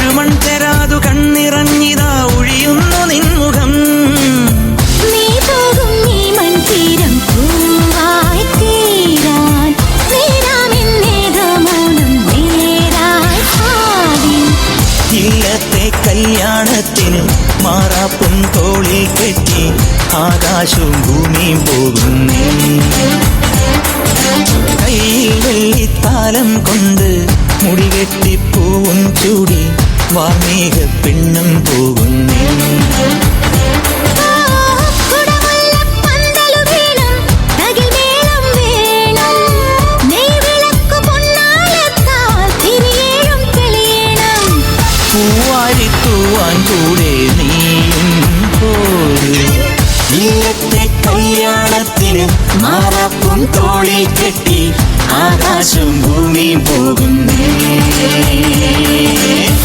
ഒരു മൺ തരാതു കണ്ണിറങ്ങിതാ ഒഴിയുന്നു നിൻമുഖം. നീ പോകും ഈ മൺതീരം പൂവായി തീരാൻ. നേരായി ഇല്ലത്തെ കല്യാണത്തിന് മാറാപ്പും തോളിൽ കെട്ടി ആകാശവും ഭൂമിയും പോകുന്നേ കയ്യിൽ വെള്ളിത്താലം കൊണ്ട് മുടികെട്ടി പൂവും ചൂടി വാർമേഘ പെണ്ണും പോകുന്നേ കൂടെ കല്യാണത്തിന് മാറാപ്പും തോളിൽ കെട്ടി ആകാശം